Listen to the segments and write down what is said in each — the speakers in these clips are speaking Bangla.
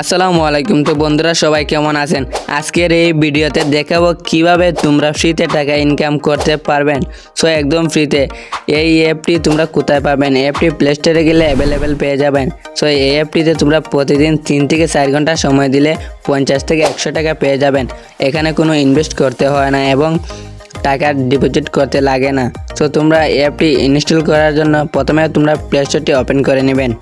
আসসালামু আলাইকুম। তো বন্ধুরা, সবাই কেমন আছেন? আজকের এই ভিডিওতে দেখাবো কীভাবে তোমরা ফ্রিতে টাকা ইনকাম করতে পারবেন। সো, একদম ফ্রিতে। এই অ্যাপটি তোমরা কোথায় পাবেন? অ্যাপটি প্লে স্টোরে গেলে অ্যাভেলেবেল পেয়ে যাবেন। সো, এই অ্যাপটিতে তোমরা প্রতিদিন তিন থেকে চার ঘণ্টা সময় দিলে পঞ্চাশ থেকে একশো টাকা পেয়ে যাবেন। এখানে কোনো ইনভেস্ট করতে হয় না এবং টাকা ডিপোজিট করতে লাগে না। সো, তোমরা অ্যাপটি ইনস্টল করার জন্য প্রথমে তোমরা প্লে স্টোরটি ওপেন করে নেবেন।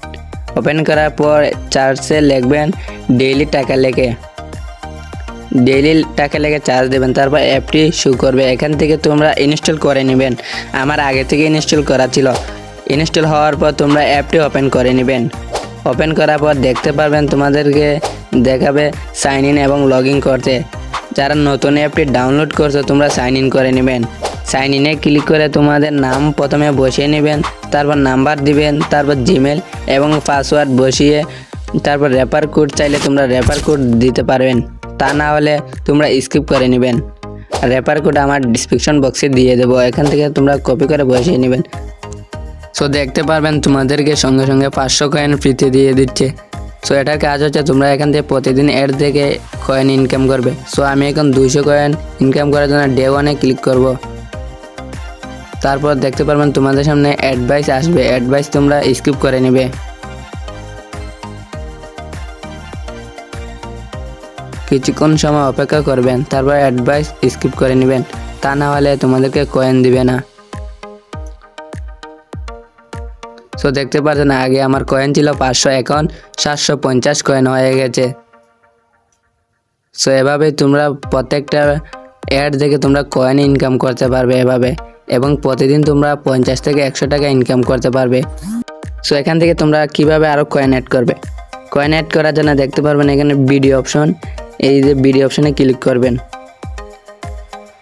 ওপেন করার পর চার্জে লিখবেন ডেইলি টাকা লেখে। ডেইলি টাকা লেগে চার্জ দেবেন, তারপর অ্যাপটি শু করবে। এখান থেকে তোমরা ইনস্টল করে নেবেন। আমার আগে থেকে ইনস্টল করা ছিল। ইনস্টল হওয়ার পর তোমরা অ্যাপটি ওপেন করে নেবেন। ওপেন করার পর দেখতে পারবেন তোমাদেরকে দেখাবে সাইন ইন এবং লগ ইন করতে। যারা নতুন অ্যাপটি ডাউনলোড করছ, তোমরা সাইন ইন করে নেবেন। সাইন ইনে ক্লিক করে তোমাদের নাম প্রথমে বসিয়ে নেবেন, তারপর নাম্বার দিবেন, তারপর জিমেল এবং পাসওয়ার্ড বসিয়ে তারপর রেফার কোড চাইলে তোমরা রেফার কোড দিতে পারবেন। তা না হলে তোমরা স্কিপ করে নেবেন। রেফার কোড আমার ডিসক্রিপশন বক্সে দিয়ে দেবো, এখান থেকে তোমরা কপি করে বসিয়ে নেবেন। সো দেখতে পারবেন তোমাদেরকে সঙ্গে সঙ্গে পাঁচশো কয়েন ফ্রিতে দিয়ে দিচ্ছে। সো এটার কাজ হচ্ছে তোমরা এখান থেকে প্রতিদিন এর থেকে কয়েন ইনকাম করবে। সো আমি এখন দুইশো কয়েন ইনকাম করার জন্য ডে ওয়ানে ক্লিক করব। তারপর দেখতে পারবেন তোমাদের সামনে অ্যাডভাইস আসবে। অ্যাডভাইস তোমরা স্কিপ করে নেবে। কিছুক্ষণ সময় অপেক্ষা করবেন, তারপর অ্যাডভাইস স্কিপ করে নেবেন। তা না হলে তোমাদেরকে কয়েন দিবে না। সো দেখতে পাচ্ছেন আগে আমার কয়েন ছিল পাঁচশো, এখন সাতশো পঞ্চাশ কয়েন হয়ে গেছে। সো এভাবে তোমরা প্রত্যেকটা অ্যাড দেখে তোমরা কয়েন ইনকাম করতে পারবে এভাবে। এবং প্রতিদিন তোমরা পঞ্চাশ থেকে একশো টাকা ইনকাম করতে পারবে। সো এখান থেকে তোমরা কীভাবে আরও কয়েন অ্যাড করবে? কয়েন অ্যাড করার জন্য দেখতে পারবেন এখানে ভিডিও অপশন এই যে ভিডিও অপশনে ক্লিক করবেন।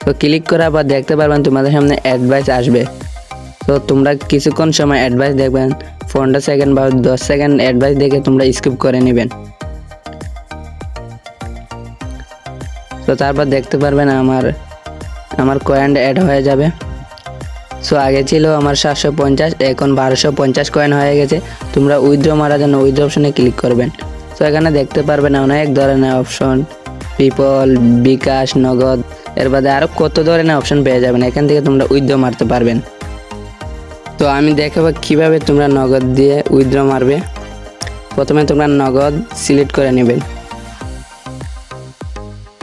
তো ক্লিক করার পর দেখতে পারবেন তোমাদের সামনে অ্যাডভাইস আসবে। তো তোমরা কিছুক্ষণ সময় অ্যাডভাইস দেখবেন। পনেরো সেকেন্ড বা দশ সেকেন্ড অ্যাডভাইস দেখে তোমরা স্কিপ করে নেবেন। তো তারপর দেখতে পারবেন আমার আমার কয়েন অ্যাড হয়ে যাবে। সো আগে ছিল আমার সাতশো পঞ্চাশ, এখন বারোশো পঞ্চাশ কয়েন হয়ে গেছে। তোমরা উইথড্র মারার জন্য উইথড্র অপশনে ক্লিক করবেন। তো এখানে দেখতে পারবেন অনেক ধরনের অপশন পিপল বিকাশ, নগদ, এর বাদে আরও কত ধরনের অপশন পেয়ে যাবেন। এখান থেকে তোমরা উইথড্র মারতে পারবেন। তো, আমি দেখাবো কীভাবে তোমরা নগদ দিয়ে উইথড্র মারবে। প্রথমে তোমরা নগদ সিলেক্ট করে নেবেন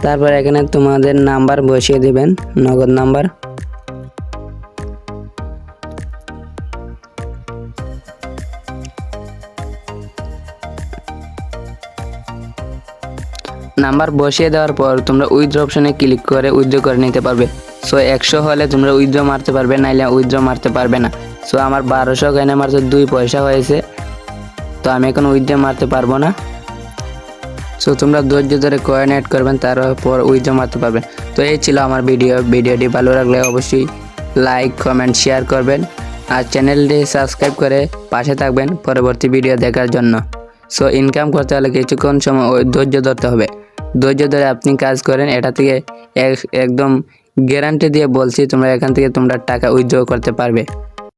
তারপর এখানে তোমাদের নাম্বার বসিয়ে দেবেন, নগদ নাম্বার নাম্বার বসিয়ে দেওয়ার পর তোমরা উইথড্র অপশনে ক্লিক করে উইথড্র করে নিতে পারবে। সো একশো হলে তোমরা উইথড্র মারতে পারবে, নাইলে উইথড্র মারতে পারবে না। সো আমার বারোশো কয়েনে মাত্র দুই পয়সা হয়েছে। তো আমি এখন উইথড্র মারতে পারব না। সো তোমরা ধৈর্য ধরে কয়েন অ্যাড করবেন, তারপর উইথড্র মারতে পারবেন। তো এই ছিল আমার ভিডিও ভিডিওটি ভালো লাগলে অবশ্যই লাইক কমেন্ট শেয়ার করবেন। আর চ্যানেলটি সাবস্ক্রাইব করে পাশে থাকবেন পরবর্তী ভিডিও দেখার জন্য। সো ইনকাম করতে হলে কিছুক্ষণ সময় ধৈর্য ধরতে হবে। ধৈর্য ধরে আপনি কাজ করেন, এটা থেকে এক- একদম গ্যারান্টি দিয়ে বলছি তোমরা এখান থেকে তোমরা টাকা উইথড্র করতে পারবে।